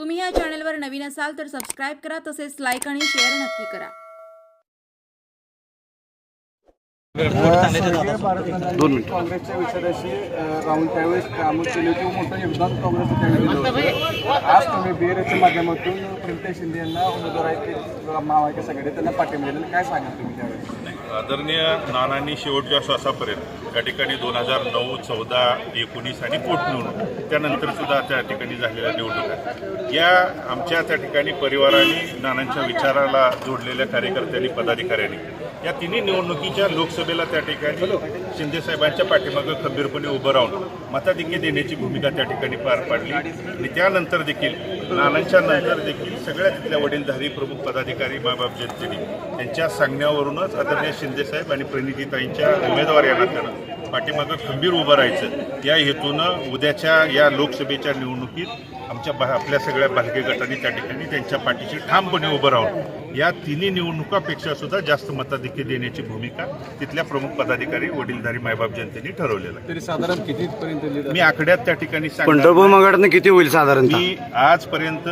तुम्ही या चॅनलवर नवीन असाल तर सबस्क्राईब करा तसेच लाईक आणि शेअर नक्की करा. सगळे काँग्रेसच्या विचाराशी त्यावेळेस कामं केली मोठं योगदान काँग्रेसचं त्यावेळी दिलं होतं. आज तुम्ही माध्यमातून शिंदे यांना उमेदवार आहेत आघाडी त्यांना पाठिंबा दिलेला काय सांगाल तुम्ही त्यावेळेस? आदरणीय नानांनी शेवटच्या श्वासापर्यंत त्या ठिकाणी दोन हजार नऊ चौदा एकोणीस आणि पोटनिवडणूक त्यानंतरसुद्धा त्या ठिकाणी झालेल्या निवडणुका या आमच्या त्या ठिकाणी परिवाराने नानांच्या विचाराला जोडलेल्या कार्यकर्त्यांनी पदाधिकाऱ्यांनी या तिन्ही निवडणुकीच्या लोकसभेला त्या ठिकाणी शिंदेसाहेबांच्या पाठीमागं खंबीरपणे उभं राहून मताधिक्य देण्याची भूमिका त्या ठिकाणी पार पाडली. आणि त्यानंतर देखील नानांच्या नंतर देखील सगळ्या तिथल्या वडीलधारी प्रमुख पदाधिकारी बाबाब जनतेने त्यांच्या सांगण्यावरूनच आदरणीय शिंदेसाहेब आणि प्रणितीताईंच्या उमेदवार या नात्यानं पाठीमागं खंबीर उभं राहायचं. या हेतूनं उद्याच्या या लोकसभेच्या निवडणुकीत आमच्या बा आपल्या सगळ्या बालके गटांनी त्या ठिकाणी त्यांच्या पाठीशी ठामपणे उभं राहून या तिन्ही निवडणुकापेक्षा सुद्धा जास्त मताधिक्य देण्याची भूमिका तिथल्या प्रमुख पदाधिकारी वडीलधारी मायबाप जनतेने ठरवलेलं आहे. तरी साधारण कितीपर्यंत मी आकड्यात त्या ठिकाणी पंढरपूर. मंगळातनं किती होईल साधारणतः मी आजपर्यंत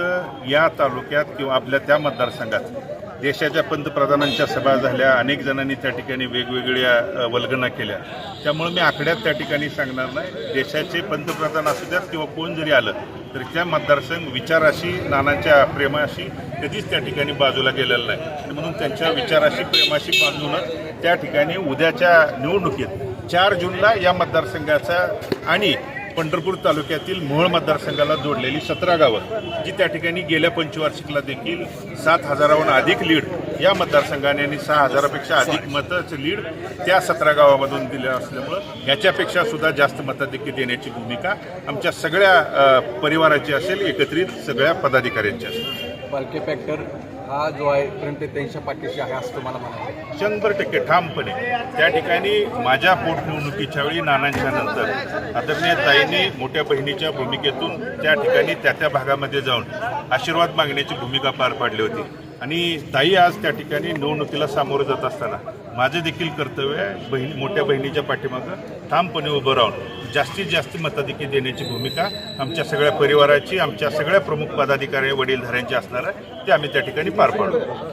या तालुक्यात किंवा आपल्या त्या मतदारसंघात देशाच्या पंतप्रधानांच्या सभा झाल्या अनेक जणांनी त्या ठिकाणी वेगवेगळ्या वल्गना केल्या त्यामुळे मी आकड्यात त्या ठिकाणी सांगणार नाही देशाचे पंतप्रधान असू द्यात किंवा कोण जरी आलं तरी त्या मतदारसंघ विचाराशी नानांच्या प्रेमाशी कधीच त्या ठिकाणी बाजूला गेलेला नाही. आणि म्हणून त्यांच्या विचाराशी प्रेमाशी बांधूनच त्या ठिकाणी उद्याच्या निवडणुकीत चार जूनला या मतदारसंघाचा आणि पंढरपूर तालुक्यातील मोहोळ मतदारसंघाला जोडलेली सतरा गावं जी त्या ठिकाणी गेल्या पंचवार्षिकला देखील सात हजाराहून अधिक लीड या मतदारसंघाने आणि सहा हजारापेक्षा अधिक मताचं लीड त्या सतरा गावामधून दिलं असल्यामुळं याच्यापेक्षा सुद्धा जास्त मताधिक्य देण्याची भूमिका आमच्या सगळ्या परिवाराची असेल एकत्रित सगळ्या पदाधिकाऱ्यांची असेल. फॅक्टर हा जो आहे प्रीमते त्यांच्या पाठीशी आहे असं तुम्हाला म्हणायचं शंभर टक्के ठामपणे. त्या ठिकाणी माझ्या पोटनिवडणुकीच्या वेळी नानांच्या नंतर आदरणीय ताईंनी मोठ्या बहिणीच्या भूमिकेतून त्या ठिकाणी त्या त्या भागामध्ये जाऊन आशीर्वाद मागण्याची भूमिका पार पाडली होती. आणि ताई आज त्या ठिकाणी निवडणुकीला सामोरं जात असताना माझे देखील कर्तव्य आहे बहीण मोठ्या बहिणीच्या पाठीमागं ठामपणे उभं राहून जास्तीत जास्त मताधिकी देण्याची भूमिका आमच्या सगळ्या परिवाराची आमच्या सगळ्या प्रमुख पदाधिकारी वडीलधाऱ्यांची असणार आहे ते आम्ही त्या ठिकाणी पार पाडू.